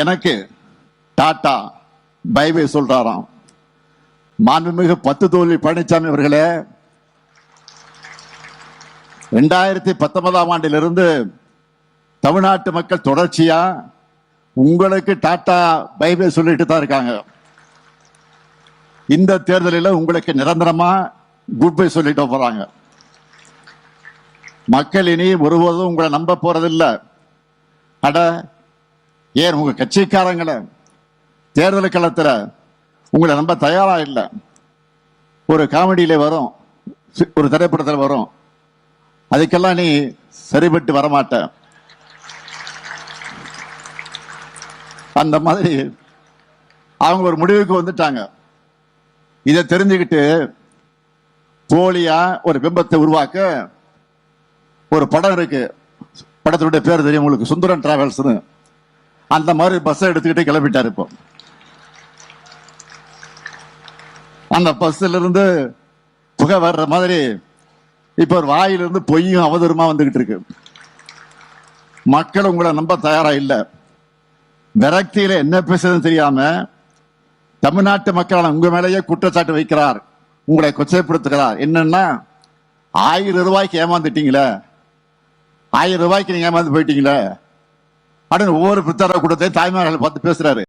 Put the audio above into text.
எனக்கு டாடா பைபை சொல்றாராம். மாண்புமிகு பத்து தோல்வி பழனிசாமி அவர்களே ரெண்டாயிரத்தி பத்தொன்பதாம் ஆண்டிலிருந்து தமிழ்நாட்டு மக்கள் தொடர்ச்சியா உங்களுக்கு டாடா பைபே சொல்லிட்டு தான் இருக்காங்க. இந்த தேர்தலில் உங்களுக்கு நிரந்தரமா குட் பை சொல்லிட்டு போறாங்க. மக்கள் இனி ஒருபோதும் உங்களை நம்ப போறதில்லை. அட ஏன் உங்க கட்சிக்காரங்களை தேர்தல் களத்துல உங்களை நம்ப தயாரா இல்லை? ஒரு காமெடியில வரும் ஒரு திரைப்படத்தில் வரும். அதுக்கெல்லாம் நீ சரிபட்டு வரமாட்ட. அந்த மாதிரி அவங்க ஒரு முடிவுக்கு வந்துட்டாங்க. இதை தெரிஞ்சுக்கிட்டு போலியா ஒரு பிம்பத்தை உருவாக்க ஒரு படம் இருக்கு. படத்தினுடைய பேர் தெரியும் உங்களுக்கு. சுந்தரன் டிராவல்ஸ்னு. அந்த மாதிரி பஸ்ஸை எடுத்துக்கிட்டு கிளம்பிட்டாரு இப்போ. அந்த பஸ்ல இருந்து புகை வர்ற மாதிரி இப்ப ஒரு வாயிலிருந்து பொய்யும் அவதூறுமா வந்துகிட்டு இருக்கு. மக்கள் உங்களை நம்ப தயாரா இல்ல. விரக்தியில என்ன பேசுறதுன்னு தெரியாம தமிழ்நாட்டு மக்களான உங்க மேலேயே குற்றச்சாட்டு வைக்கிறார். உங்களை கொச்சைப்படுத்துகிறார். என்னன்னா ஆயிரம் ரூபாய்க்கு ஏமாந்துட்டீங்களே. ஆயிரம் ரூபாய்க்கு நீங்க ஏமாந்து போயிட்டீங்களே. அப்படின்னு ஒவ்வொரு பிரச்சார கூட்டத்தையும் தாய்மார்கள் பார்த்து பேசுறாரு.